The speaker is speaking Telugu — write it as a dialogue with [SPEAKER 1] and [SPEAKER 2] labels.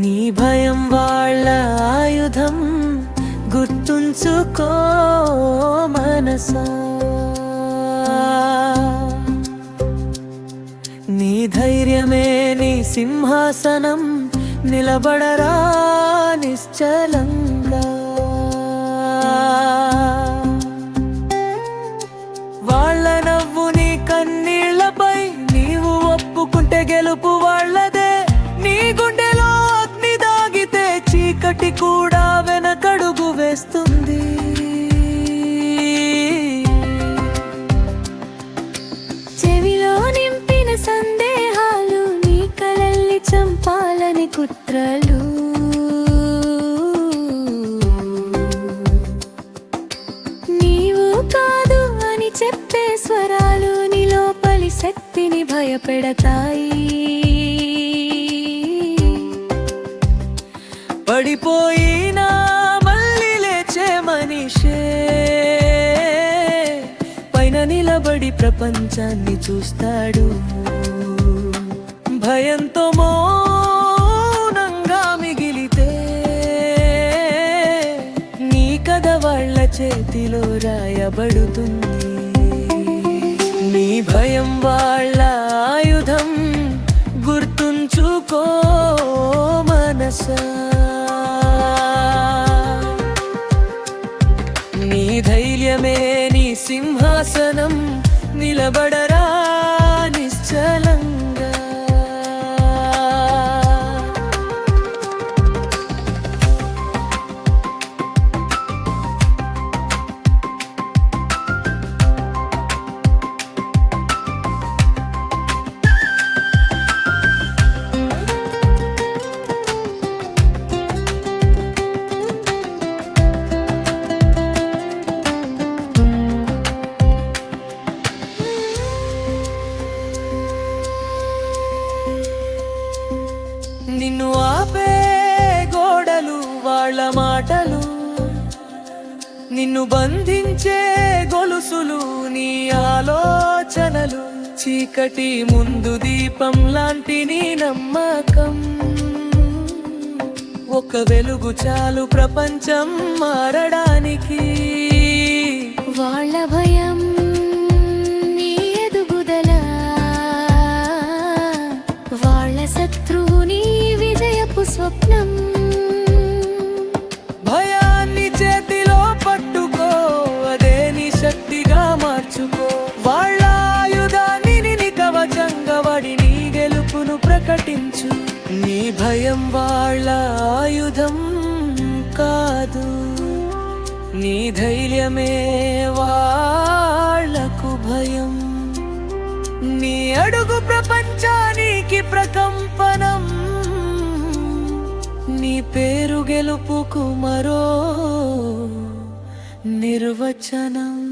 [SPEAKER 1] నీ భయం వాళ్ళ ఆయుధం గుర్తుంచుకో మనస. నీ ధైర్యమే నీ సింహాసనం నిలబడరా నిశ్చలంగా.
[SPEAKER 2] చంపాలని నీవు కాదు అని చెప్పే స్వరాలు నీ లోపలి శక్తిని భయపెడతాయి.
[SPEAKER 1] పడిపోయినా మళ్ళీ లేచే మనిషే. పైన నిలబడి ప్రపంచాన్ని చూస్తాడు. భయంతో మో చేతిలో రాయబడుతుంది. నీ భయం వాళ్ళ ఆయుధం గుర్తుంచుకో మనసా. నీ ధైర్యమే నీ సింహాసనం నిలబడ నిన్ను ఆపే గోడలు వాళ్ళ మాటలు. నిన్ను బంధించే గొలుసులు నీ ఆలోచనలు. చీకటి ముందు దీపం లాంటి నీ నమ్మకం. ఒక వెలుగు చాలు ప్రపంచం మారడానికి.
[SPEAKER 2] వాళ్ళ విజయపు స్వప్నం.
[SPEAKER 1] భయాన్ని చేతిలో పట్టుకో అదే నీ శక్తిగా మార్చుకో. వాళ్ళ ఆయుధాన్ని నీ కవచంగా వాడి నీ గెలుపును ప్రకటించు. నీ భయం వాళ్ళ ఆయుధం కాదు. నీ ధైర్యమే వాళ్ళకు భయం. నీ అడుగు ప్రపంచ గెలుపుకు మరో నిర్వచనం.